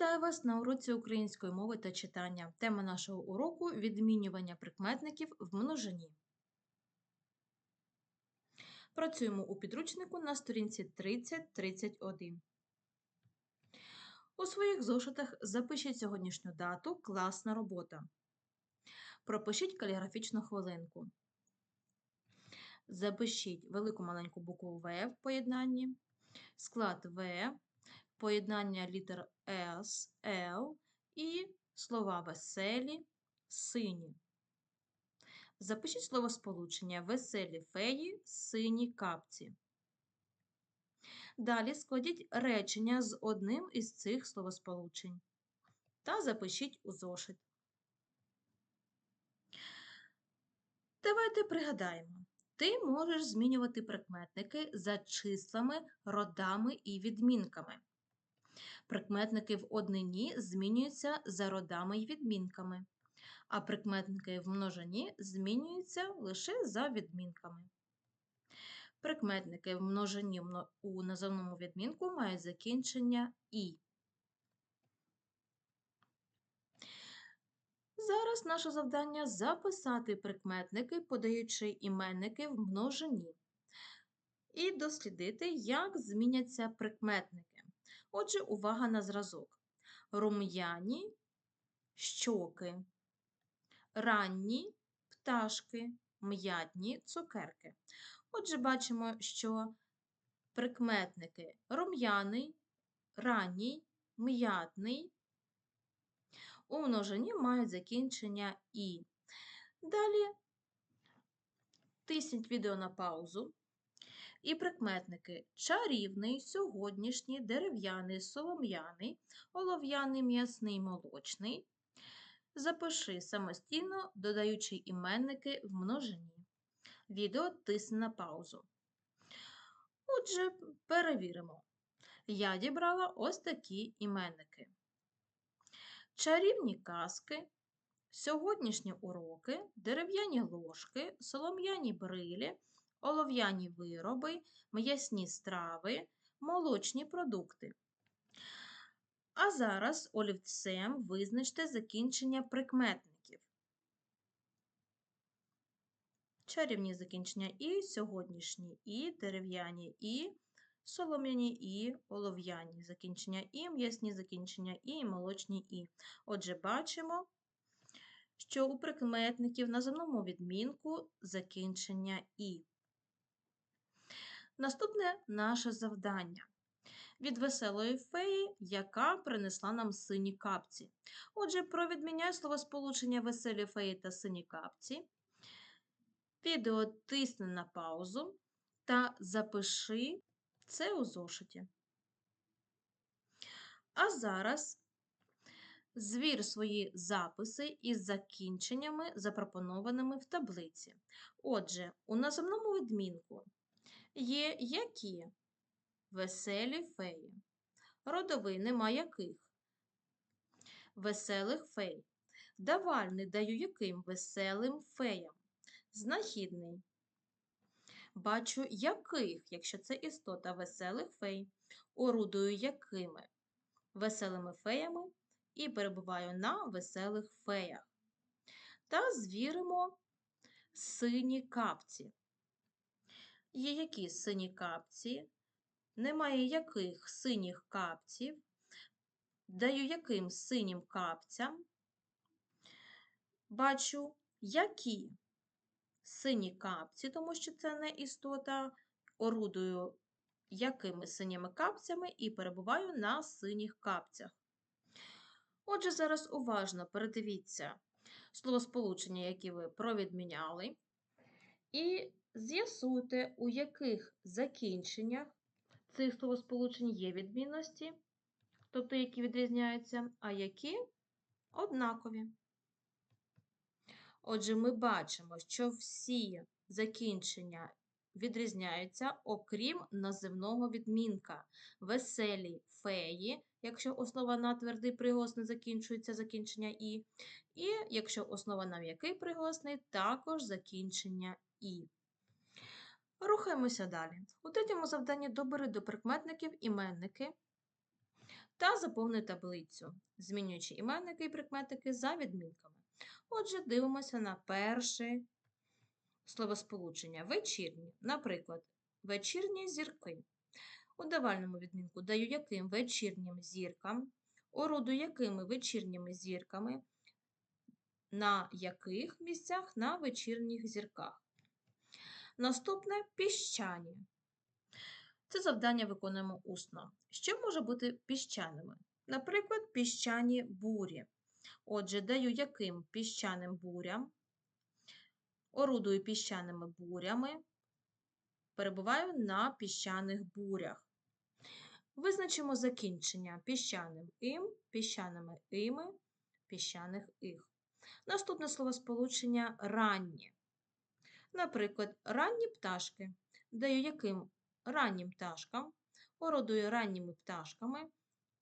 Вітаю вас на уроці української мови та читання. Тема нашого уроку відмінювання прикметників в множині. Працюємо у підручнику на сторінці 30-31. У своїх зошитах запишіть сьогоднішню дату класна робота. Пропишіть каліграфічну хвилинку. Запишіть велику маленьку букву В в поєднанні, склад В, поєднання літер С, Л і слова веселі, сині. Запишіть словосполучення веселі феї, сині капці. Далі складіть речення з одним із цих словосполучень та запишіть у зошит. Давайте пригадаємо. Ти можеш змінювати прикметники за числами, родами і відмінками. Прикметники в однині змінюються за родами й відмінками, а прикметники в множині змінюються лише за відмінками. Прикметники в множині у назовному відмінку мають закінчення І. Зараз наше завдання записати прикметники, подаючи іменники в множині, і дослідити, як зміняться прикметники. Отже, увага на зразок. Рум'яні щоки, ранні пташки, м'ятні цукерки. Отже, бачимо, що прикметники рум'яний, ранній, м'ятний у множині мають закінчення І. Далі тисніть відео на паузу. І прикметники чарівний, сьогоднішній, дерев'яний, солом'яний, олов'яний, м'ясний, молочний. Запиши самостійно, додаючи іменники в множині. Відео тисне на паузу. Отже, перевіримо. Я дібрала ось такі іменники. Чарівні казки, сьогоднішні уроки, дерев'яні ложки, солом'яні брилі, олов'яні вироби, м'ясні страви, молочні продукти. А зараз олівцем визначте закінчення прикметників. Чарівні закінчення і, сьогоднішні і, дерев'яні і, солом'яні і, олов'яні закінчення і, м'ясні закінчення і, молочні і. Отже, бачимо, що у прикметників на земному відмінку закінчення і. Наступне наше завдання. Від веселої феї, яка принесла нам сині капці. Отже, провідміняй словосполучення веселі феї та сині капці. Відео тисни на паузу та запиши це у зошиті. А зараз звір свої записи із закінченнями, запропонованими в таблиці. Отже, у наземному відмінку є які веселі феї. Родовий нема яких. Веселих фей. Давальний даю яким веселим феям. Знахідний. Бачу яких, якщо це істота веселих фей, орудую якими веселими феями і перебуваю на веселих феях. Та звіримо сині капці. Є які сині капці, немає яких синіх капців, даю яким синім капцям. Бачу, які сині капці, тому що це не істота, орудую якими синіми капцями і перебуваю на синіх капцях. Отже, зараз уважно передивіться словосполучення, які ви провідміняли, і З'ясуйте, у яких закінченнях цих словосполучень є відмінності, тобто які відрізняються, а які однакові. Отже, ми бачимо, що всі закінчення відрізняються, окрім називного відмінка. Веселі феї, якщо основа на твердий приголосний закінчується закінчення І. І якщо основа на м'який приголосний, також закінчення І. Рухаємося далі. У третьому завданні добери до прикметників іменники та заповни таблицю, змінюючи іменники і прикметники за відмінками. Отже, дивимося на перше словосполучення вечірні. Наприклад, вечірні зірки. У давальному відмінку даю яким вечірнім зіркам, ороду якими вечірніми зірками, на яких місцях на вечірніх зірках. Наступне піщані. Це завдання виконуємо усно. Що може бути піщаними? Наприклад, піщані бурі. Отже, даю яким піщаним бурям, орудую піщаними бурями, перебуваю на піщаних бурях. Визначимо закінчення піщаним ім, піщаними іми, піщаних іх. Наступне словосполучення ранні. Наприклад, ранні пташки. Даю яким раннім пташкам, орудую ранніми пташками,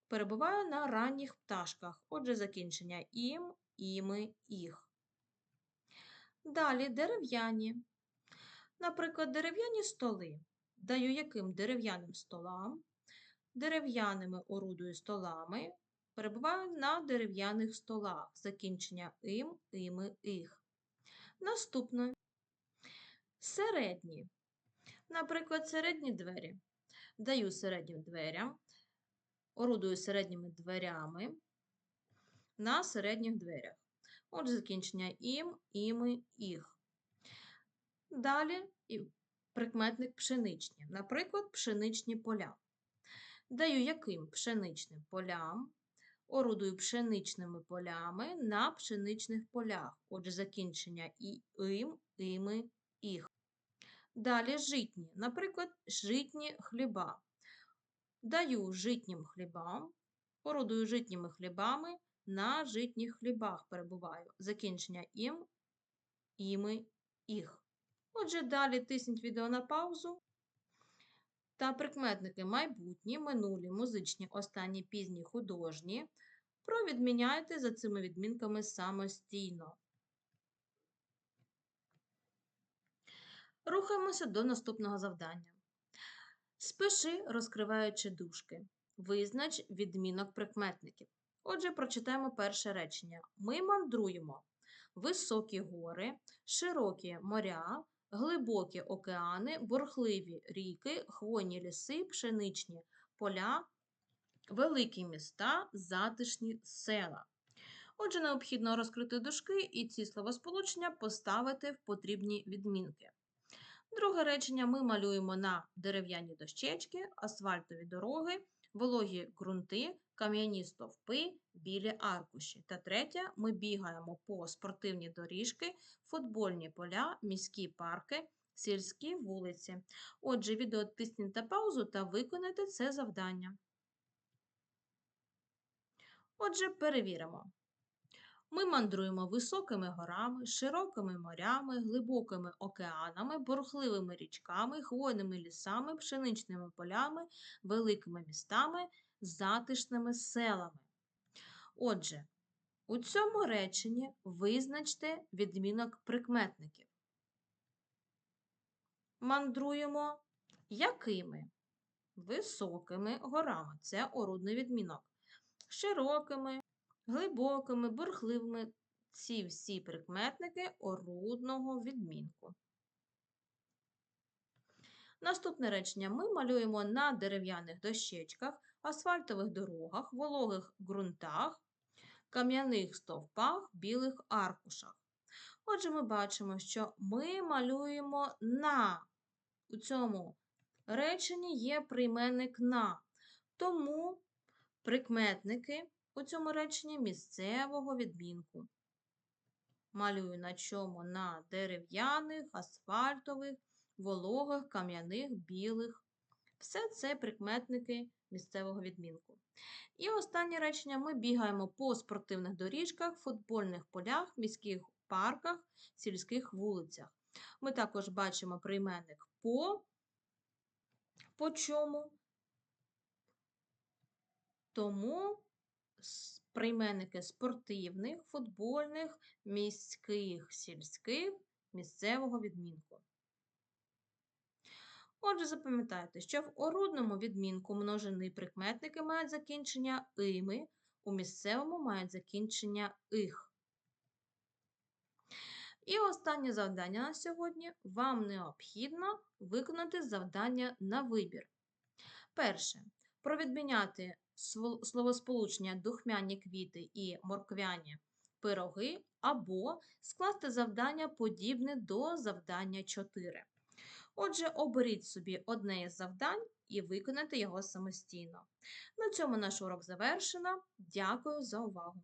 перебуваю на ранніх пташках. Отже, закінчення ім, іми, їх. Далі дерев'яні. Наприклад, дерев'яні столи. Даю яким дерев'яним столам, дерев'яними орудую столами, перебуваю на дерев'яних столах. Закінчення ім, іми, їх. Наступне середні. Наприклад, середні двері. Даю середнім дверям, орудую середніми дверями на середніх дверях. Отже, закінчення ім, іми, їх. Далі прикметник пшеничні. Наприклад, пшеничні поля. Даю яким пшеничним полям, орудую пшеничними полями на пшеничних полях. Отже, закінчення і ім, іми, їх. Далі житні, наприклад, житні хліба. Даю житнім хлібам, породую житніми хлібами, на житніх хлібах перебуваю. Закінчення ім, іми, їх. Отже, далі тисніть відео на паузу. Та прикметники майбутні, минулі, музичні, останні пізні, художні. Провідміняйте за цими відмінками самостійно. Рухаємося до наступного завдання. Спиши, розкриваючи дужки. Визнач відмінок прикметників. Отже, прочитаємо перше речення. Ми мандруємо високі гори, широкі моря, глибокі океани, бурхливі ріки, хвойні ліси, пшеничні поля, великі міста, затишні села. Отже, необхідно розкрити дужки і ці словосполучення поставити в потрібні відмінки. Друге речення ми малюємо на дерев'яні дощечки, асфальтові дороги, вологі ґрунти, кам'яні стовпи, білі аркуші. Та третє ми бігаємо по спортивні доріжки, футбольні поля, міські парки, сільські вулиці. Отже, відео тисніть паузу та виконайте це завдання. Отже, перевіримо. Ми мандруємо високими горами, широкими морями, глибокими океанами, бурхливими річками, хвойними лісами, пшеничними полями, великими містами, затишними селами. Отже, у цьому реченні визначте відмінок прикметників. Мандруємо якими? Високими горами. Це орудний відмінок. Широкими, глибокими, бурхливими ці всі прикметники орудного відмінку. Наступне речення ми малюємо на дерев'яних дощечках, асфальтових дорогах, вологих ґрунтах, кам'яних стовпах, білих аркушах. Отже, ми бачимо, що ми малюємо на. У цьому реченні є прийменник на. Тому прикметники у цьому реченні місцевого відмінку. Малюю на чому? На дерев'яних, асфальтових, вологих, кам'яних, білих. Все це прикметники місцевого відмінку. І останнє речення ми бігаємо по спортивних доріжках, футбольних полях, міських парках, сільських вулицях. Ми також бачимо прийменник по, по чому. Тому прийменники спортивних, футбольних, міських, сільських, місцевого відмінку. Отже, запам'ятайте, що в орудному відмінку множини прикметники мають закінчення ими, у місцевому мають закінчення их. І останнє завдання на сьогодні. Вам необхідно виконати завдання на вибір. Перше. Провідміняти словосполучення духмяні квіти і морквяні пироги або скласти завдання подібне до завдання 4. Отже, оберіть собі одне із завдань і виконайте його самостійно. На цьому наш урок завершено. Дякую за увагу!